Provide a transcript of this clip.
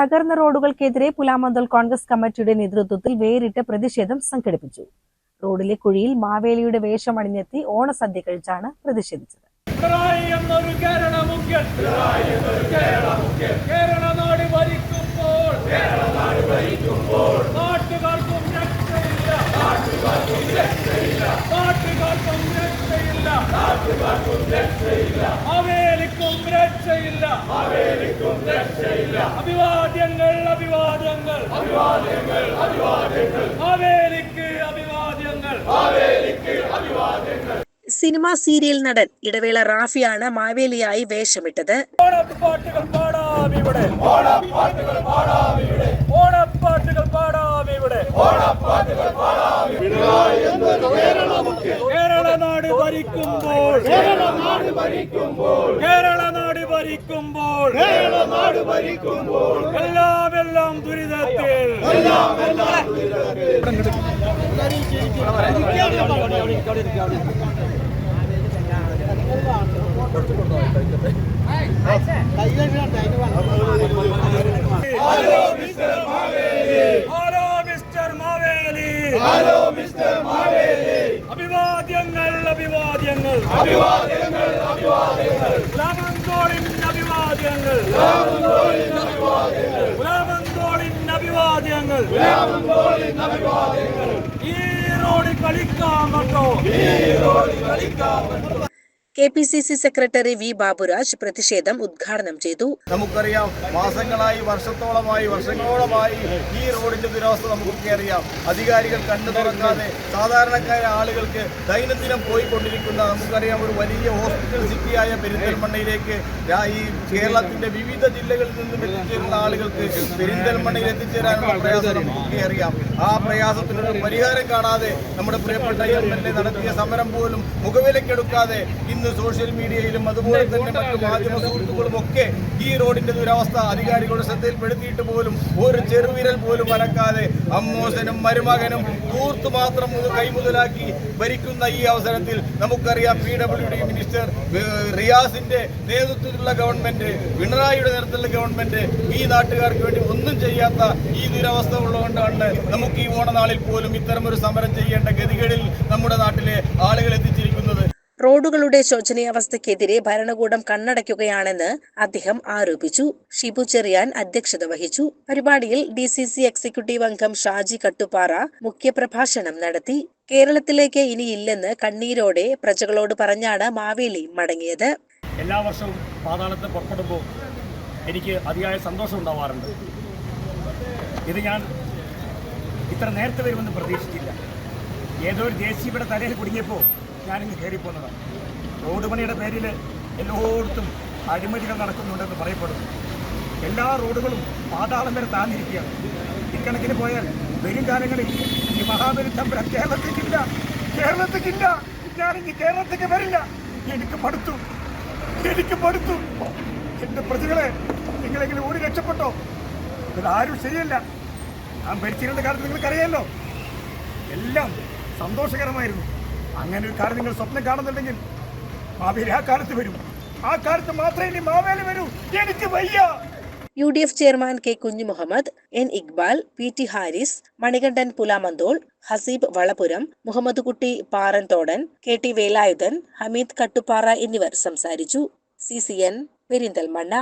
തകർന്ന റോഡുകൾക്കെതിരെ പുലാമന്തൽ കോൺഗ്രസ് കമ്മിറ്റിയുടെ നേതൃത്വത്തിൽ വേറിട്ട പ്രതിഷേധം സംഘടിപ്പിച്ചു. റോഡിലെ കുഴിയിൽ മാവേലിയുടെ വേഷം അണിഞ്ഞെത്തി ഓണസദ്യ കഴിച്ചാണ് പ്രതിഷേധിച്ചത്. നാട്ടുകാർക്കും രക്ഷയില്ല. അഭിവാദ്യങ്ങൾ അഭിവാദ്യങ്ങൾ. അഭിവാദ്യങ്ങൾ അഭിവാദ്യങ്ങൾ. സിനിമാ സീരിയൽ നടൻ ഇടവേള റാഫിയാണ് മാവേലിയായി വേഷമിട്ടത്. ഓണപ്പാട്ടുകൾ പാടാം ഇവിടെ. ഓണപ്പാട്ടുകൾ പാടാം ഇവിടെ. ഓണപ്പാട്ടുകൾ പാടാം ഇവിടെ ഓണപ്പാട്ടുകൾ പാടാം കേരള നാട് ഭരിക്കുമ്പോൾ. കേരള നാട് ഭരിക്കുമ്പോൾ. കേരള ഭരിക്കുമ്പോൾ നാട് ഭരിക്കുമ്പോൾ എല്ലാം എല്ലാം ദുരിതത്തിൽ. Hello mister Maveli. Hello mister Maveli. അഭിവാദ്യങ്ങൾ അഭിവാദ്യങ്ങൾ അഭിവാദ്യങ്ങൾ അഭിവാദ്യങ്ങൾ അഭിവാദ്യങ്ങൾ. അഭിവാദ്യങ്ങൾ അഭിവാദ്യങ്ങൾ. முதல்வந்தோளின் அபிவாதியங்கள் முதல்வந்தோளின் அபிவாதியங்கள் ஈரோடு கழிக்காமட்டோ ஈரோடு கழிக்காமட்டோ K P C C secretary V Baburaj പ്രതിഷേധം ഉദ്ഘാടനം ചെയ്തു. നമുക്കറിയാം മാസങ്ങളായി വർഷത്തോളമായി വർഷങ്ങളോളമായി ഈ റോഡിന്റെ ദുരവസ്ഥ നമുക്കൊക്കെ അറിയാം. അധികാരികൾ കണ്ണു തുറക്കാതെ സാധാരണക്കാരായ ആളുകൾക്ക് ദൈനംദിനം പോയിക്കൊണ്ടിരിക്കുന്ന നമുക്കറിയാം ഒരു വലിയ ഹോസ്പിറ്റൽ സിറ്റിയായ പെരിന്തൽമണ്ണയിലേക്ക് ഈ കേരളത്തിന്റെ വിവിധ ജില്ലകളിൽ നിന്നും എത്തിച്ചേരുന്ന ആളുകൾക്ക് പെരിന്തൽമണ്ണയിൽ എത്തിച്ചേരാനുള്ള പ്രയാസം നമുക്കൊക്കെ അറിയാം. ആ പ്രയാസത്തിനൊരു പരിഹാരം കാണാതെ നമ്മുടെ പ്രിയപ്പെട്ട എം എൽ എ നടത്തിയ സമരം പോലും മുഖവിലക്കെടുക്കാതെ ഇന്ന് സോഷ്യൽ മീഡിയയിലും അതുപോലെ തന്നെ മറ്റു മാധ്യമ സുഹൃത്തുക്കളും ഒക്കെ ഈ റോഡിന്റെ ദുരവസ്ഥ അധികാരികളുടെ ശ്രദ്ധയിൽപ്പെടുത്തിയിട്ട് പോലും ഒരു ചെറുവിരൽ പോലും അനക്കാതെ അമ്മോസനും മരുമകനും കൂർത്ത് മാത്രം കൈമുതലാക്കി ഭരിക്കുന്ന ഈ അവസരത്തിൽ നമുക്കറിയാം പി ഡബ്ല്യു ഡി മിനിസ്റ്റർ റിയാസിന്റെ നേതൃത്വത്തിലുള്ള ഗവൺമെന്റ് പിണറായിയുടെ നേതൃത്വത്തിലുള്ള ഗവൺമെന്റ് ഈ നാട്ടുകാർക്ക് വേണ്ടി ഒന്നും ചെയ്യാത്ത ഈ ദുരവസ്ഥ ഉള്ളതുകൊണ്ടാണ് നമുക്ക് ഈ ഓണനാളിൽ പോലും ഇത്തരമൊരു സമരം ചെയ്യേണ്ട ഗതികളിൽ നമ്മുടെ നാട്ടിലെ ആളുകൾ എത്തിച്ചിരിക്കുന്നത്. റോഡുകളുടെ ശോചനീയാവസ്ഥയ്ക്കെതിരെ ഭരണകൂടം കണ്ണടയ്ക്കുകയാണെന്ന് അദ്ദേഹം ആരോപിച്ചു. ഷിബു ചെറിയാൻ അധ്യക്ഷത വഹിച്ചു. പരിപാടിയിൽ ഡി സി സി എക്സിക്യൂട്ടീവ് അംഗം ഷാജി കട്ടുപാറ മുഖ്യപ്രഭാഷണം നടത്തി. കേരളത്തിലേക്ക് ഇനിയില്ലെന്ന് കണ്ണീരോടെ പ്രജകളോട് പറഞ്ഞാണ് മാവേലി മടങ്ങിയത്. എല്ലാ വർഷവും പാതാളത്ത് പുറപ്പെടുമ്പോൾ എനിക്ക് അതിയായ സന്തോഷം ഉണ്ടാവാറുണ്ട്. ഇത് ഞാൻ ഇത്ര നേരത്തെ വരുമെന്ന് പ്രതീക്ഷിച്ചില്ല. ഏതോ ഒരു ദേശീയയുടെ തലയിൽ കുടുങ്ങിയപ്പോൾ ഞാനിങ്ങ് കയറിപ്പോന്നതാണ്. റോഡ് പണിയുടെ പേരിൽ എല്ലായിടത്തും അഴിമതികൾ നടക്കുന്നുണ്ടെന്ന് പറയപ്പെടുന്നു. എല്ലാ റോഡുകളും പാതാളം വരെ താന്നിരിക്കുകയാണ്. ഇക്കണക്കിന് പോയാൽ വരും കാലങ്ങളിൽ ഈ മഹാബലി തമ്പുരാൻ കേരളത്തേക്കില്ല കേരളത്തേക്കില്ല ഞാനിനി കേരളത്തേക്ക് വരില്ല. എനിക്ക് മടുത്തു. എനിക്ക് മടുത്തു. എന്റെ പ്രതികളെ നിങ്ങളെങ്കിലും ഓടി രക്ഷപ്പെട്ടോ? ഇതാരും ശരിയല്ല. ഞാൻ ഭരിച്ചിരുന്ന കാലത്ത് നിങ്ങൾക്കറിയാമല്ലോ എല്ലാം സന്തോഷകരമായിരുന്നു. അങ്ങനെ ഒരു കാലം നിങ്ങൾ സ്വപ്നം കാണുന്നുണ്ടെങ്കിൽ മാവേലി ആ കാലത്ത് വരും. ആ കാലത്ത് മാത്രമേ ഇനി മാവേലി വരൂ. എനിക്ക് വയ്യ. U D F chairman K Kunju Muhammad N Iqbal P T Haris Manikandan Pulamanthole Haseeb Valapuram Muhammad Kutty Paranthodan K T Velayudhan Hameed Kattupara എന്നിവർ സംസാരിച്ചു. C C N Perinthalmanna.